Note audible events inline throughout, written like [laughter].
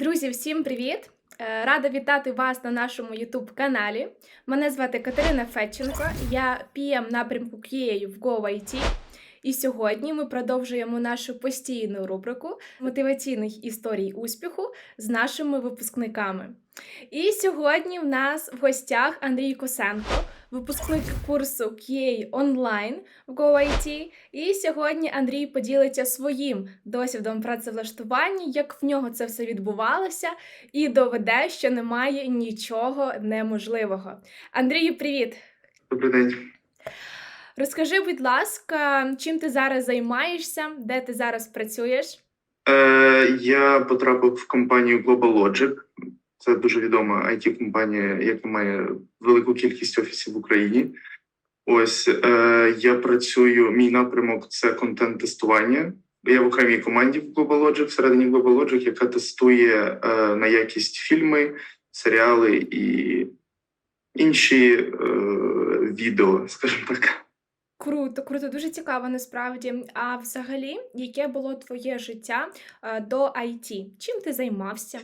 Друзі, всім привіт! Е, Рада вітати вас на нашому youtube каналі. Мене звати Катерина Федченко, я PM напрямку QA в GoIT. І сьогодні ми продовжуємо нашу постійну рубрику мотиваційних історій успіху з нашими випускниками. І сьогодні в нас в гостях Андрій Косенко, випускник курсу QA онлайн в GoIT. І сьогодні Андрій поділиться своїм досвідом працевлаштування, як в нього це все відбувалося, і доведе, що немає нічого неможливого. Андрію, привіт! Добрий день. Розкажи, будь ласка, чим ти зараз займаєшся, де ти зараз працюєш? Е, я потрапив в компанію Global Logic. Це дуже відома it компанія яка має велику кількість офісів в Україні. Ось е, я працюю. Мій напрямок це контент-тестування. Я в окремій команді в Global Logic, всередині Global Logic, яка тестує е, на якість фільми, серіали і інші е, відео, скажімо так. Круто, круто, дуже цікаво насправді. А взагалі, яке було твоє життя е, до IT? Чим ти займався?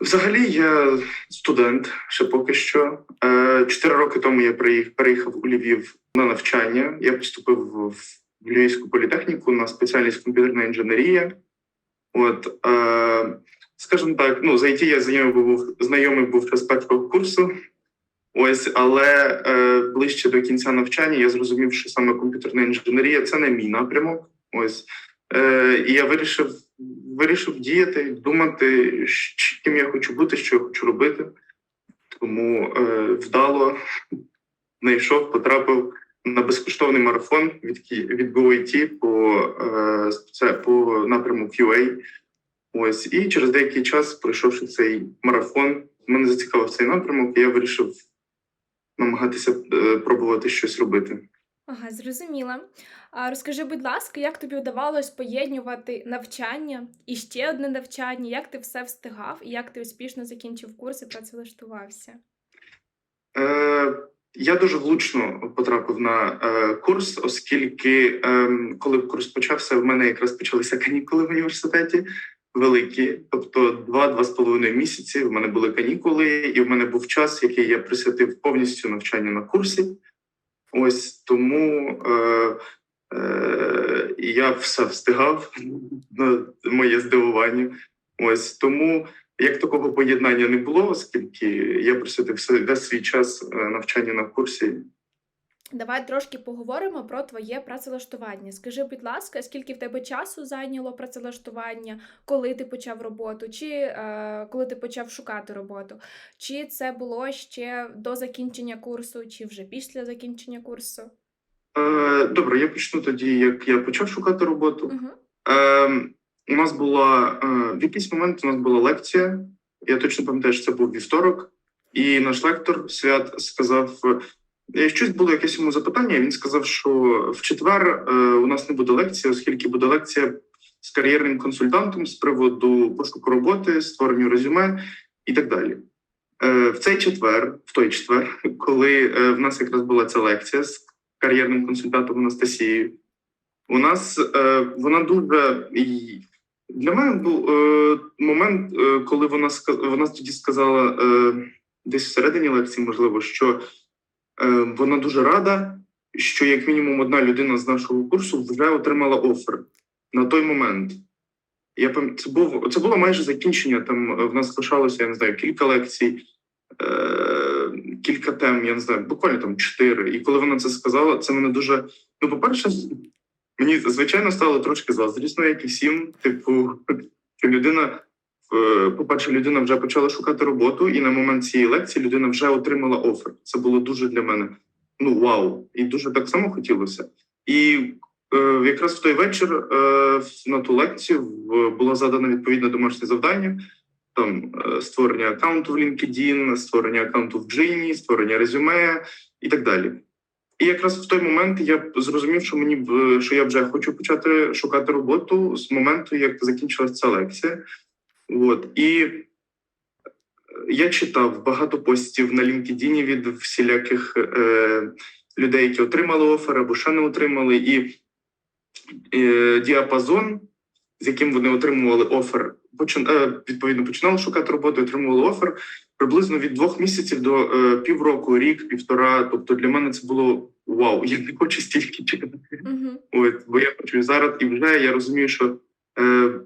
Взагалі, я студент ще поки що. Е, Чотири роки тому я переїхав у Львів на навчання. Я поступив в Львівську політехніку на спеціальність комп'ютерна інженерія. От, е, скажімо так, ну, з IT я знайомий був, знайомий був з першого курсу. Ось, але е, ближче до кінця навчання я зрозумів, що саме комп'ютерна інженерія це не мій напрямок. Ось. Е, і я вирішив, вирішив діяти, думати, ким я хочу бути, що я хочу робити. Тому е, вдало знайшов, потрапив на безкоштовний марафон від, від GoIT по, е, це, по напряму QA. Ось, і через деякий час, пройшовши цей марафон, мене зацікавив цей напрямок, і я вирішив намагатися е, пробувати щось робити. Ага, зрозуміла. А розкажи, будь ласка, як тобі вдавалось поєднувати навчання і ще одне навчання? Як ти все встигав і як ти успішно закінчив курс і працевлаштувався? Е, я дуже влучно потрапив на е, курс, оскільки е, коли курс почався, в мене якраз почалися канікули в університеті великі, тобто два-два з половиною місяці. В мене були канікули, і в мене був час, який я присвятив повністю навчанню на курсі. Ось тому е, е, я все встигав [laughs] на моє здивування. Ось тому як такого поєднання не було, оскільки я присвятив весь свій час е, навчанню на курсі. Давай трошки поговоримо про твоє працевлаштування. Скажи, будь ласка, скільки в тебе часу зайняло працевлаштування, коли ти почав роботу, чи е, коли ти почав шукати роботу? Чи це було ще до закінчення курсу, чи вже після закінчення курсу? Е, добре, я почну тоді, як я почав шукати роботу. Угу. Е, у нас була е, в якийсь момент у нас була лекція. Я точно пам'ятаю, що це був вівторок, і наш лектор свят сказав. Е, Щось було якесь йому запитання. Він сказав, що в четвер е, у нас не буде лекції, оскільки буде лекція з кар'єрним консультантом з приводу пошуку роботи, створенню резюме і так далі. Е, в цей четвер, в той четвер, [laughs] коли в нас якраз була ця лекція з кар'єрним консультантом Анастасією, у нас вона дуже для мене був момент, коли вона вона тоді сказала десь всередині лекції, можливо, що вона дуже рада, що як мінімум одна людина з нашого курсу вже отримала офер на той момент. Я пам... це був це було майже закінчення. Там е, в нас лишалося, я не знаю, кілька лекцій, е, кілька тем, я не знаю, буквально там чотири. І коли вона це сказала, це мене дуже. Ну, по-перше, мені звичайно стало трошки заздрісно, як і всім. Типу, [laughs] що людина, е, по-перше, людина вже почала шукати роботу, і на момент цієї лекції людина вже отримала офер. Це було дуже для мене ну вау, і дуже так само хотілося. І е, якраз в той вечір е, на ту лекцію було задано відповідне домашнє завдання. Там е, створення аккаунту в LinkedIn, створення аккаунту в Gini, створення резюме і так далі. І якраз в той момент я зрозумів, що мені що я вже хочу почати шукати роботу з моменту, як закінчилася ця лекція. От і я читав багато постів на LinkedIn від всіляких е, людей, які отримали офер або ще не отримали, і е, діапазон з яким вони отримували офер, почин, е, відповідно починали шукати роботу, отримували офер приблизно від двох місяців до е, півроку, рік, півтора. Тобто для мене це було вау. Я не хочу стільки чекати. Угу. От, бо я хочу зараз, і вже я розумію, що е, е,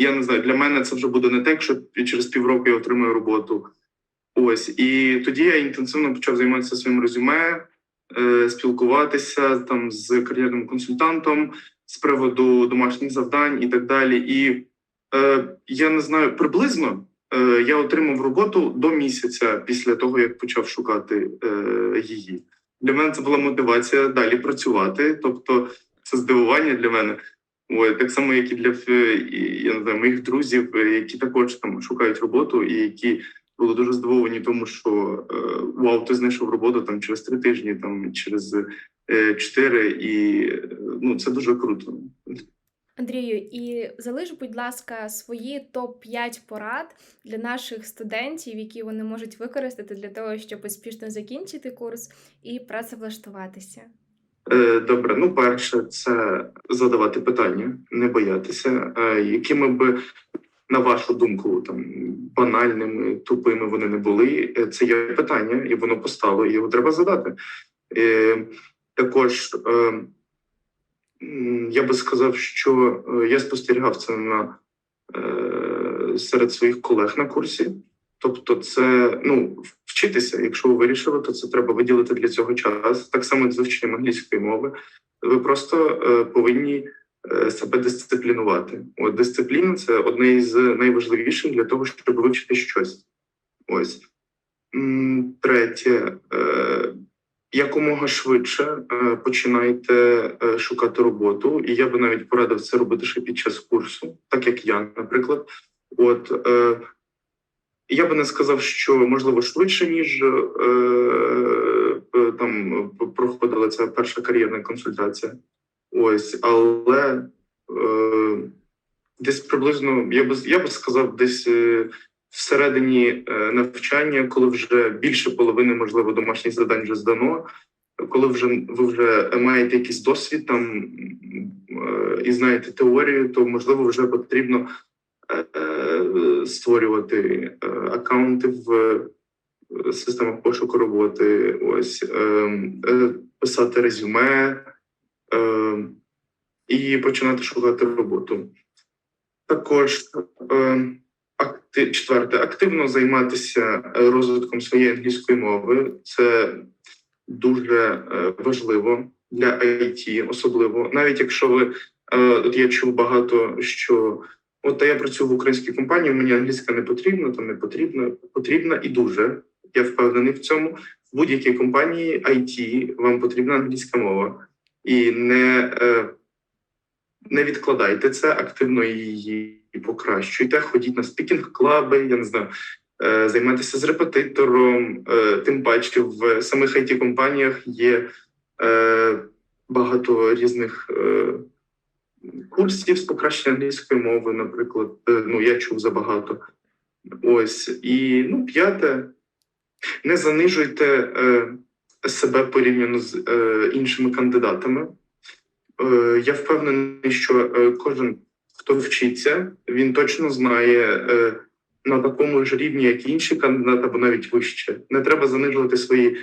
я не знаю, для мене це вже буде не так, що через півроку я отримую роботу. Ось і тоді я інтенсивно почав займатися своїм резюме, е, спілкуватися там з кар'єрним консультантом з приводу домашніх завдань і так далі. І е, я не знаю, приблизно е, я отримав роботу до місяця після того, як почав шукати е, її. Для мене це була мотивація далі працювати. Тобто, це здивування для мене. Ой, так само, як і для я не знаю, моїх друзів, е, які також там шукають роботу, і які були дуже здивовані, тому що е, вау, ти знайшов роботу там через три тижні, там через е, чотири, і ну це дуже круто. Андрію, і залиш, будь ласка, свої топ-5 порад для наших студентів, які вони можуть використати для того, щоб успішно закінчити курс і працевлаштуватися. Е, Добре, ну перше, це задавати питання, не боятися, е, якими б, на вашу думку, там банальними, тупими вони не були. е, Це є питання, і воно постало, і його треба задати. Також я би сказав, що я спостерігав це на серед своїх колег на курсі. Тобто, це ну вчитися. Якщо ви вирішили, то це треба виділити для цього час. Так само як з вивченням англійської мови. Ви просто е, повинні е, себе дисциплінувати. От дисципліна це одне із найважливіших для того, щоб вивчити щось. Ось третє. Е, Якомога швидше е, починайте е, шукати роботу, і я би навіть порадив це робити ще під час курсу, так як я, наприклад. От е, я би не сказав, що можливо швидше, ніж е, е, там проходила ця перша кар'єрна консультація. Ось, але е, десь приблизно, я би я би сказав, десь е, всередині е, навчання, коли вже більше половини, можливо, домашніх завдань вже здано, коли вже ви вже маєте якийсь досвід там е, і знаєте теорію, то можливо вже потрібно е, створювати е, аккаунти в е, системах пошуку роботи, ось е, е, писати резюме е, і починати шукати роботу. Також е, четверте, активно займатися е, розвитком своєї англійської мови. Це дуже е, важливо для IT, особливо навіть якщо ви е, от я чув багато що. От я працюю в українській компанії, мені англійська не потрібна, там не потрібна, потрібна і дуже. Я впевнений в цьому. В будь-якій компанії IT вам потрібна англійська мова. І не, е, не відкладайте це, активно її покращуйте. Ходіть на спікінг-клаби, я не знаю, е, займайтеся з репетитором. Е, тим паче в самих it компаніях є багато різних. Курсів з покращення англійської мови, наприклад, Е, ну я чув забагато. Ось і ну, п'яте, не занижуйте е, себе порівняно з е, іншими кандидатами. Е, я впевнений, що е, кожен, хто вчиться, він точно знає е, на такому ж рівні, як і інші кандидати, або навіть вище. Не треба занижувати свої.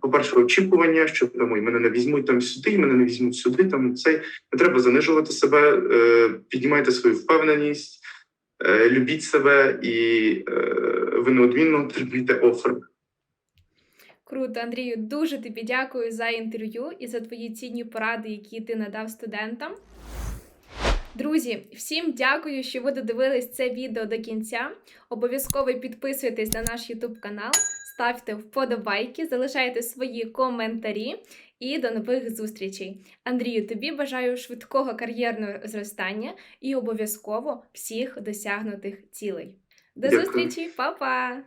По-перше, очікування, що там мене не візьмуть там сюди, мене не візьмуть сюди. Там цей не треба занижувати себе, е, піднімайте свою впевненість, е, любіть себе, і е, ви неодмінно отримаєте офер. Круто, Андрію, дуже тобі дякую за інтерв'ю і за твої цінні поради, які ти надав студентам. Друзі, всім дякую, що ви додивились це відео до кінця. Обов'язково підписуйтесь на наш YouTube канал, ставте вподобайки, залишайте свої коментарі і до нових зустрічей. Андрію, тобі бажаю швидкого кар'єрного зростання і обов'язково всіх досягнутих цілей. До Дякую. зустрічі, па-па!